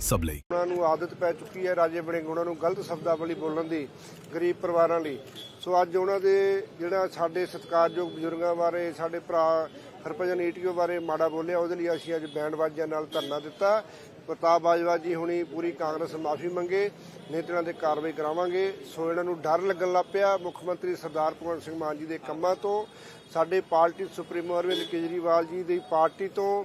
ਸਭ ਲਈ। ਉਹਨਾਂ ਨੂੰ ਆਦਤ ਪੈ ਚੁੱਕੀ ਹੈ ਰਾਜੇ ਬਣੇ ਉਹਨਾਂ ਨੂੰ ਗਲਤ ਸ਼ਬਦਾਵਲੀ ਬੋਲਣ ਦੀ, ਗਰੀਬ ਪਰਿਵਾਰਾਂ ਲਈ। ਸੋ ਅੱਜ ਉਹਨਾਂ ਦੇ ਜਿਹੜਾ ਸਾਡੇ ਸਤਿਕਾਰਯੋਗ ਬਜ਼ੁਰਗਾਂ ਬਾਰੇ, ਸਾਡੇ ਭਰਾ ਹਰਭਜਨ ਈਟੀਓ ਬਾਰੇ ਮਾੜਾ ਬੋਲਿਆ, ਉਹਦੇ ਲਈ ਅਸੀਂ ਅੱਜ ਬੈਂਡ ਵਾਜਿਆਂ ਨਾਲ ਧਰਨਾ ਦਿੱਤਾ। ਪ੍ਰਤਾਪ ਬਾਜਵਾ ਜੀ ਹੁਣੀ ਪੂਰੀ ਕਾਂਗਰਸ ਮਾਫੀ ਮੰਗੇ, ਨੇਤਰਾਂ ਤਾਂ ਦੇ ਕਾਰਵਾਈ ਕਰਾਵਾਂਗੇ। ਸੋ ਇਹਨਾਂ ਨੂੰ ਡਰ ਲੱਗਣ ਲੱਗ ਪਿਆ ਮੁੱਖ ਮੰਤਰੀ ਸਰਦਾਰ ਭਗਵੰਤ ਸਿੰਘ ਮਾਨ ਜੀ ਦੇ ਕੰਮਾਂ ਤੋਂ। ਸਾਡੇ ਪਾਰਟੀ ਸੁਪਰੀਮੋ ਅਰਵਿੰਦ ਕੇਜਰੀਵਾਲ ਜੀ ਦੀ ਪਾਰਟੀ ਤੋਂ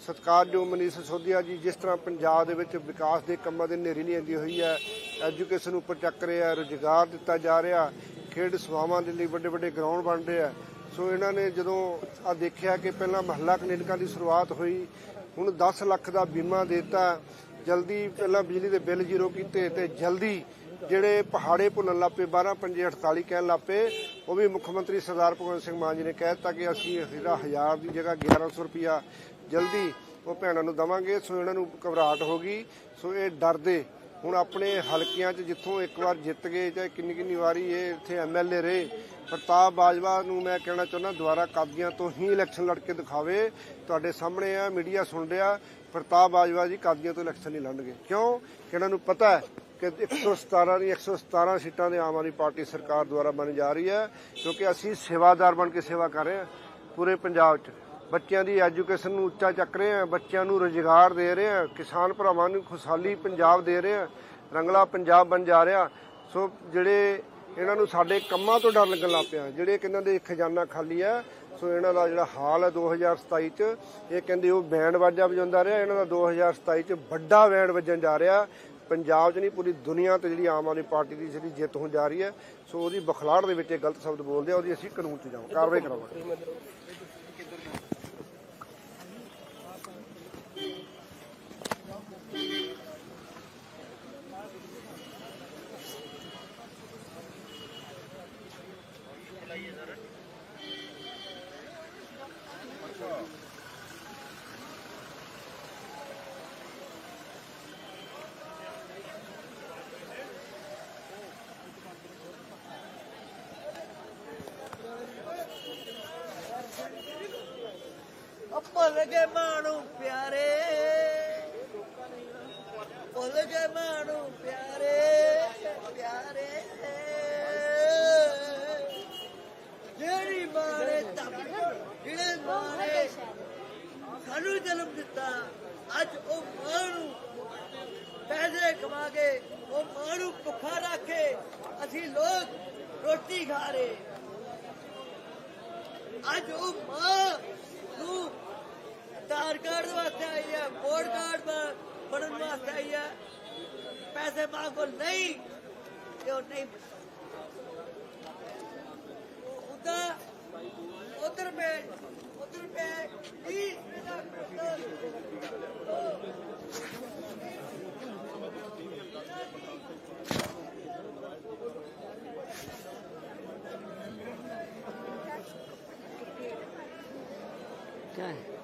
ਸਤਿਕਾਰਯੋਗ ਮਨੀਸ਼ ਸਿਸੋਦੀਆ ਜੀ, ਜਿਸ ਤਰ੍ਹਾਂ ਪੰਜਾਬ ਦੇ ਵਿੱਚ ਵਿਕਾਸ ਦੇ ਕੰਮਾਂ ਦੇ ਨੇਰੀ ਲਿਆਂਦੀ ਹੋਈ ਹੈ, ਐਜੂਕੇਸ਼ਨ ਉੱਪਰ ਚੱਕ ਰਿਹਾ ਰੁਜ਼ਗਾਰ ਦਿੱਤਾ ਜਾ ਰਿਹਾ, ਖੇਡ ਸੇਵਾਵਾਂ ਦੇ ਲਈ ਵੱਡੇ ਵੱਡੇ ਗਰਾਊਂਡ ਬਣ ਰਹੇ ਆ ਸੋ ਇਹਨਾਂ ਨੇ ਜਦੋਂ ਆ ਦੇਖਿਆ ਕਿ ਪਹਿਲਾਂ ਮਹੱਲਾ ਕਲੀਨਿਕਾਂ ਦੀ ਸ਼ੁਰੂਆਤ ਹੋਈ, ਹੁਣ 10 ਲੱਖ ਦਾ ਬੀਮਾ ਦਿੱਤਾ, ਜਲਦੀ ਪਹਿਲਾਂ ਬਿਜਲੀ ਦੇ ਬਿੱਲ ਜ਼ੀਰੋ ਕੀਤੇ ਤੇ ਜਲਦੀ ਜਿਹੜੇ ਪਹਾੜੇ ਭੁੰਨਣ ਲੱਪੇ 12 ਪੰਜੇ 48 ਕਹਿਣ ਲੱਪੇ ਉਹ ਵੀ ਮੁੱਖ ਮੰਤਰੀ ਸਰਦਾਰ ਭਗਵੰਤ ਸਿੰਘ ਮਾਨ ਜੀ ਨੇ ਕਹਿ ਦਿੱਤਾ ਕਿ ਅਸੀਂ ਜਿਹੜਾ 1000 ਦੀ ਜਗ੍ਹਾ 1100 ਰੁਪਿਆ ਜਲਦੀ ਉਹ ਭੈਣਾਂ ਨੂੰ ਦਵਾਂਗੇ, ਸੋ ਇਹਨਾਂ ਨੂੰ ਘਬਰਾਹਟ ਹੋ ਗਈ। ਸੋ ਇਹ ਡਰਦੇ ਹੁਣ ਆਪਣੇ ਹਲਕਿਆਂ 'ਚ ਜਿੱਥੋਂ ਇੱਕ ਵਾਰ ਜਿੱਤ ਗਏ ਚਾਹੇ ਕਿੰਨੀ ਕਿੰਨੀ ਵਾਰੀ ਇਹ ਇੱਥੇ ਐਮਐਲਏ ਰਹੇ, ਪ੍ਰਤਾਪ ਬਾਜਵਾ ਨੂੰ ਮੈਂ ਕਹਿਣਾ ਚਾਹੁੰਦਾ, ਦੁਬਾਰਾ ਕਾਦੀਆਂ ਤੋਂ ਹੀ ਇਲੈਕਸ਼ਨ ਲੜ ਕੇ ਦਿਖਾਵੇ। ਤੁਹਾਡੇ ਸਾਹਮਣੇ ਆ, ਮੀਡੀਆ ਸੁਣ ਰਿਹਾ, ਪ੍ਰਤਾਪ ਬਾਜਵਾ ਜੀ ਕਾਦੀਆਂ ਤੋਂ ਇਲੈਕਸ਼ਨ ਨਹੀਂ ਲੜਨਗੇ। ਕਿਉਂ? ਕਿ ਇਹਨਾਂ ਨੂੰ ਪਤਾ ਹੈ ਕਿ 117 ਦੀ 117 ਸੀਟਾਂ ਦੇ ਆਮ ਆਦਮੀ ਪਾਰਟੀ ਸਰਕਾਰ ਦੁਆਰਾ ਬਣ ਜਾ ਰਹੀ ਹੈ, ਕਿਉਂਕਿ ਅਸੀਂ ਸੇਵਾਦਾਰ ਬਣ ਕੇ ਸੇਵਾ ਕਰ ਰਹੇ ਹਾਂ ਪੂਰੇ ਪੰਜਾਬ 'ਚ। ਬੱਚਿਆਂ ਦੀ ਐਜੂਕੇਸ਼ਨ ਨੂੰ ਉੱਚਾ ਚੱਕ ਰਹੇ ਹਾਂ, ਬੱਚਿਆਂ ਨੂੰ ਰੁਜ਼ਗਾਰ ਦੇ ਰਹੇ ਹਾਂ, ਕਿਸਾਨ ਭਰਾਵਾਂ ਨੂੰ ਖੁਸ਼ਹਾਲੀ ਪੰਜਾਬ ਦੇ ਰਹੇ ਹਾਂ, ਰੰਗਲਾ ਪੰਜਾਬ ਬਣ ਜਾ ਰਿਹਾ। ਸੋ ਜਿਹੜੇ ਇਹਨਾਂ ਨੂੰ ਸਾਡੇ ਕੰਮਾਂ ਤੋਂ ਡਰ ਲੱਗਣ ਲੱਗ ਪਿਆ, ਜਿਹੜੇ ਕਿ ਦੇ ਖਜ਼ਾਨਾ ਖਾਲੀ ਹੈ, ਸੋ ਇਹਨਾਂ ਦਾ ਜਿਹੜਾ ਹਾਲ ਹੈ 2027 ਚ, ਇਹ ਕਹਿੰਦੇ ਉਹ ਬੈਂਡ ਵਾਜਾ ਵਜਾਉਂਦਾ ਰਿਹਾ, ਇਹਨਾਂ ਦਾ 2027 ਚ ਵੱਡਾ ਬੈਂਡ ਵੱਜਣ ਜਾ ਰਿਹਾ। ਪੰਜਾਬ 'ਚ ਨਹੀਂ, ਪੂਰੀ ਦੁਨੀਆ ਤੇ ਜਿਹੜੀ ਆਮ ਆਦਮੀ ਪਾਰਟੀ ਦੀ ਜਿਹੜੀ ਜਿੱਤ ਹੋਣ ਜਾ ਰਹੀ ਹੈ, ਸੋ ਉਹਦੀ ਬਖਲਾੜ ਦੇ ਵਿੱਚ ਇਹ ਗਲਤ ਸ਼ਬਦ ਬੋਲਦੇ ਆ, ਉਹਦੀ ਅਸੀਂ ਕਾਨੂੰਨ 'ਚ ਜਾਵਾਂ ਕਾਰਵਾਈ ਕਰਾਵਾਂਗੇ ਉਹ ਭੁੱਲ ਗਏ ਮਾਣੂ ਪਿਆਰੇ। ਭੁੱਲ ਗਏ ਮਾਣੂ ਪਿਆਰੇ ਪਿਆਰੇ। ਜਿਹੜੀ ਮਾਰੇ ਤਪ, ਜਿਹੜੇ ਮਾਰੇ ਸਾਨੂੰ ਜਨਮ ਦਿੱਤਾ, ਅੱਜ ਉਹ ਮਾਣੂ ਪੈਸੇ ਕਮਾ ਕੇ, ਉਹ ਮਾਣੂ ਭੁੱਖਾ ਰੱਖੇ, ਅਸੀਂ ਲੋਕ ਰੋਟੀ ਖਾ ਰਹੇ। ਅੱਜ ਉਹ ਮਾਂ आधार कार्ड आई है, वोट कार्ड बढ़ने आई है पैसे मांगो नहीं तो नहीं उधर उधर पे उधर पे Yeah.